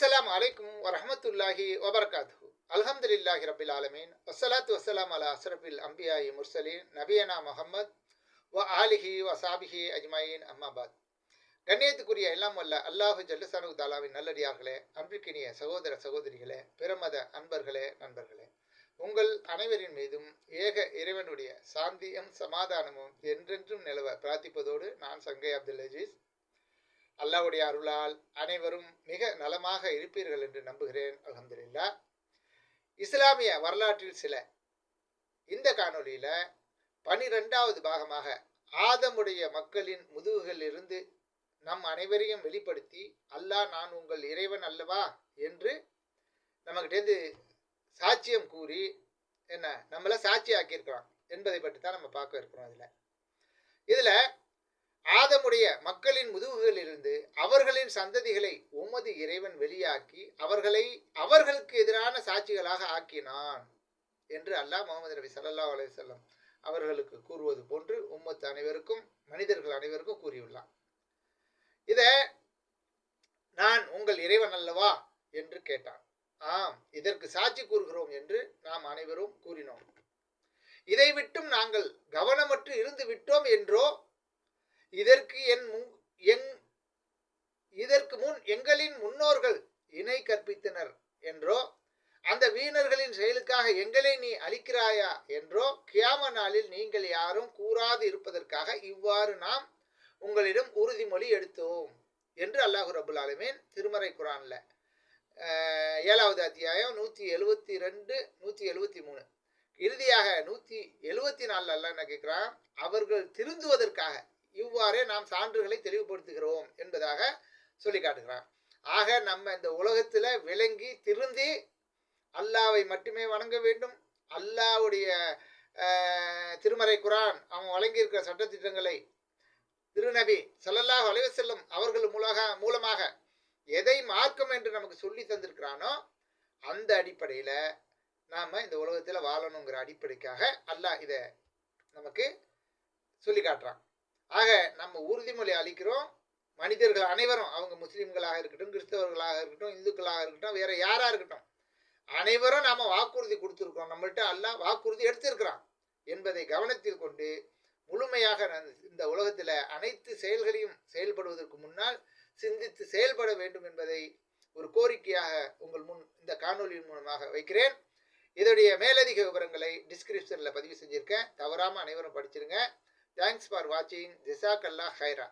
அஸ்லாம் அலைக்கும் வரஹமத்துல்லாஹி வபரகாத்துஹு அல்ஹம்துலில்லாஹி ரபில் ஆலமீன் வசலாத்து வசலாம் அலா அசரபில் அம்பியாயி முர்சலீன் நபியனா முகமது வ ஆலிஹி வ சாபிஹி அஜ்மாயின் அம்மாபாத் கண்ணியத்துக்குரிய எல்லாம் வல்ல அல்லாஹு ஜல்லுசானு தாலாவின் நல்லடியார்களே அன்பிற்கினிய சகோதர சகோதரிகளே பிரமத அன்பர்களே நண்பர்களே. உங்கள் அனைவரின் மீதும் ஏக இறைவனுடைய சாந்தியும் சமாதானமும் என்றென்றும் நிலவ பிரார்த்திப்பதோடு நான் சங்கை அப்துல் அஜீஸ். அல்லாவுடைய அருளால் அனைவரும் மிக நலமாக இருப்பீர்கள் என்று நம்புகிறேன் அலமதுல்லா இஸ்லாமிய வரலாற்றில் சில. இந்த காணொலியில் பனிரெண்டாவது பாகமாக ஆதமுடைய மக்களின் முதுகுகளிலிருந்து நம் அனைவரையும் வெளிப்படுத்தி அல்லாஹ் நான் உங்கள் இறைவன் அல்லவா? என்று நம்மகிட்டேருந்து சாட்சியம் கூறி என்ன நம்மளை சாட்சி ஆக்கியிருக்கிறான் என்பதை பற்றி தான் நம்ம பார்க்க இருக்கிறோம் இதில் இதில் ஆதமுடைய மக்களின் முதுகுகளிலிருந்து அவர்களின் சந்ததிகளை உமது இறைவன் வெளியாக்கி அவர்களை அவர்களுக்கு எதிரான சாட்சிகளாக ஆக்கினான் என்று அல்லாஹ் முகமது நபி சல்லா அலையம் அவர்களுக்கு கூறுவது போன்று உம்மத்து அனைவருக்கும் மனிதர்கள் அனைவருக்கும் கூறியுள்ளான். இத நான் உங்கள் இறைவன் அல்லவா என்று கேட்டான். ஆம் இதற்கு சாட்சி கூறுகிறோம் என்று நாம் அனைவரும் கூறினோம். இதை விட்டும் நாங்கள் கவனமற்று இருந்து விட்டோம் என்றோ இதற்கு என் எங் இதற்கு முன் எங்களின் முன்னோர்கள் இணை கற்பித்தனர் என்றோ அந்த வீணர்களின் செயலுக்காக எங்களை நீ அளிக்கிறாயா என்றோ கியாம நாளில் நீங்கள் யாரும் கூறாது இருப்பதற்காக இவ்வாறு நாம் உங்களிடம் உறுதிமொழி எடுத்தோம் என்று அல்லாஹு ரபுல் ஆலமீன் திருமறை குரானில் ஏழாவது அத்தியாயம் நூற்றி எழுபத்தி ரெண்டு நூற்றி எழுபத்தி மூணு இறுதியாக நூற்றி எழுபத்தி நாலில் அல்ல என்ன கேட்குறான்? அவர்கள் திருந்துவதற்காக இவ்வாறே நாம் சான்றுகளை தெளிவுபடுத்துகிறோம் என்பதாக சொல்லி காட்டுகிறான் ஆக நம்ம இந்த உலகத்தில் விளங்கி திருந்தி அல்லாவை மட்டுமே வணங்க வேண்டும். அல்லாவுடைய திருமறை குரான் அவன் வழங்கியிருக்கிற சட்டத்திட்டங்களை திருநபி சல்லல்லாஹ் செல்லும் அவர்கள் மூலக மூலமாக எதை மார்க்கம் என்று நமக்கு சொல்லி தந்திருக்கிறானோ அந்த அடிப்படையில் நாம் இந்த உலகத்தில் வாழணுங்கிற அடிப்படைக்காக அல்லாஹ் இதை நமக்கு சொல்லி காட்டுறான். ஆக நம்ம உறுதிமொழி அளிக்கிறோம். மனிதர்கள் அனைவரும் அவங்க முஸ்லீம்களாக இருக்கட்டும் கிறிஸ்தவர்களாக இருக்கட்டும் இந்துக்களாக இருக்கட்டும் வேற யாராக இருக்கட்டும் அனைவரும் நாம் வாக்குறுதி கொடுத்துருக்கோம் நம்மள்ட்ட எல்லாம் வாக்குறுதி எடுத்திருக்கிறான் என்பதை கவனத்தில் கொண்டு முழுமையாக இந்த உலகத்தில் அனைத்து செயல்களையும் செயல்படுவதற்கு முன்னால் சிந்தித்து செயல்பட வேண்டும் என்பதை ஒரு கோரிக்கையாக உங்கள் முன் இந்த காணொலியின் மூலமாக வைக்கிறேன். இதோடைய மேலதிக விவரங்களை டிஸ்கிரிப்ஷனில் பதிவு செஞ்சுருக்கேன். தவறாமல் அனைவரும் படிச்சிருங்க. தேங்க்ஸ் ஃபார் வாட்சிங் ஜிசாக் அல்லா ஹைரா